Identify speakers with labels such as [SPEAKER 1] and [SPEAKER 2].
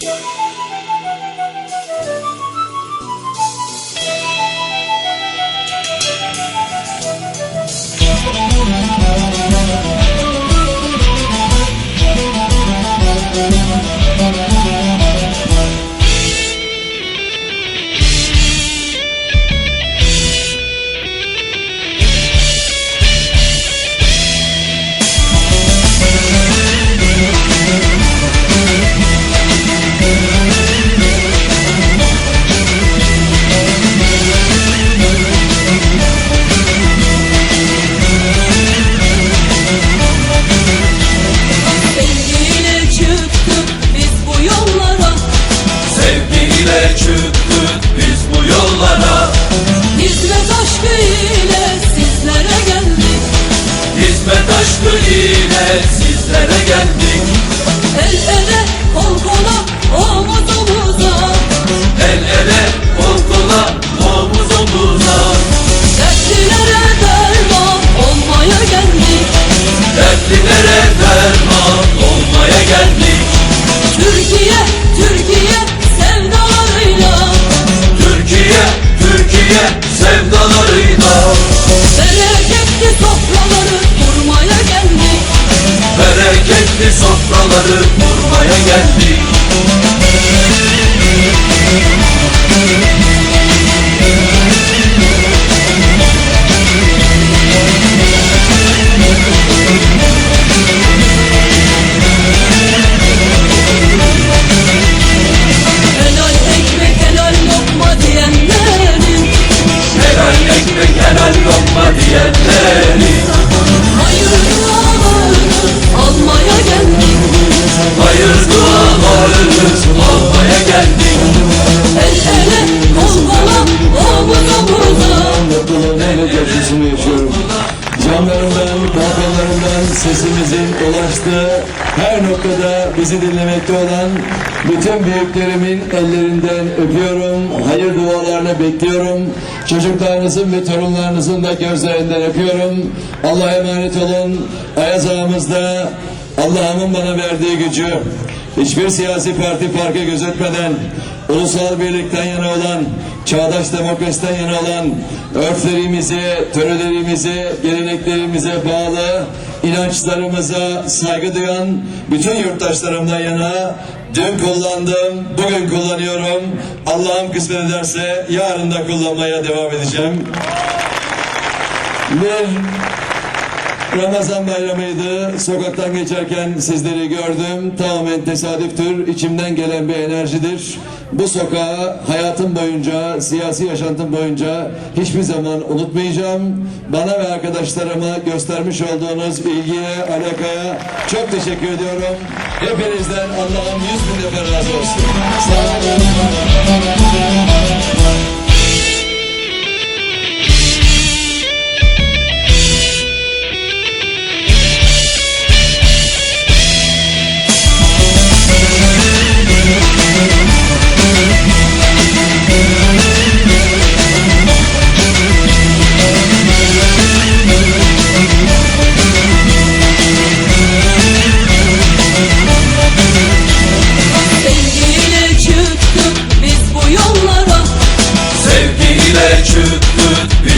[SPEAKER 1] Thank you.
[SPEAKER 2] Hizmet aşkı ile sizlere geldik.
[SPEAKER 1] Hizmet aşkı ile sizlere geldik.
[SPEAKER 2] El sofraları kurmaya geldik
[SPEAKER 3] ötesini yaşıyorum. Camlarından, balkonlarından sesimizin ulaştığı her noktada bizi dinlemekte olan bütün büyüklerimin ellerinden öpüyorum. Hayır dualarını bekliyorum. Çocuklarınızın ve torunlarınızın da gözlerinden öpüyorum. Allah'a emanet olun. Ayaz ağamızda Allah'ımın bana verdiği gücü hiçbir siyasi parti farkı gözetmeden ulusal birlikten yana olan, çağdaş demokrasiden yana olan, örflerimize, törelerimize, geleneklerimize bağlı, inançlarımıza saygı duyan bütün yurttaşlarımdan yana dün kullandım, bugün kullanıyorum. Allah'ım kısmet ederse yarın da kullanmaya devam edeceğim. Bir Ramazan bayramıydı. Sokaktan geçerken sizleri gördüm. Tamamen tesadüftür. İçimden gelen bir enerjidir. Bu sokağı hayatım boyunca, siyasi yaşantım boyunca hiçbir zaman unutmayacağım. Bana ve arkadaşlarıma göstermiş olduğunuz ilgiye, alakaya çok teşekkür ediyorum. Hepinizden Allah'ım yüz bin defa razı olsun. Sağ olun. Şüt büt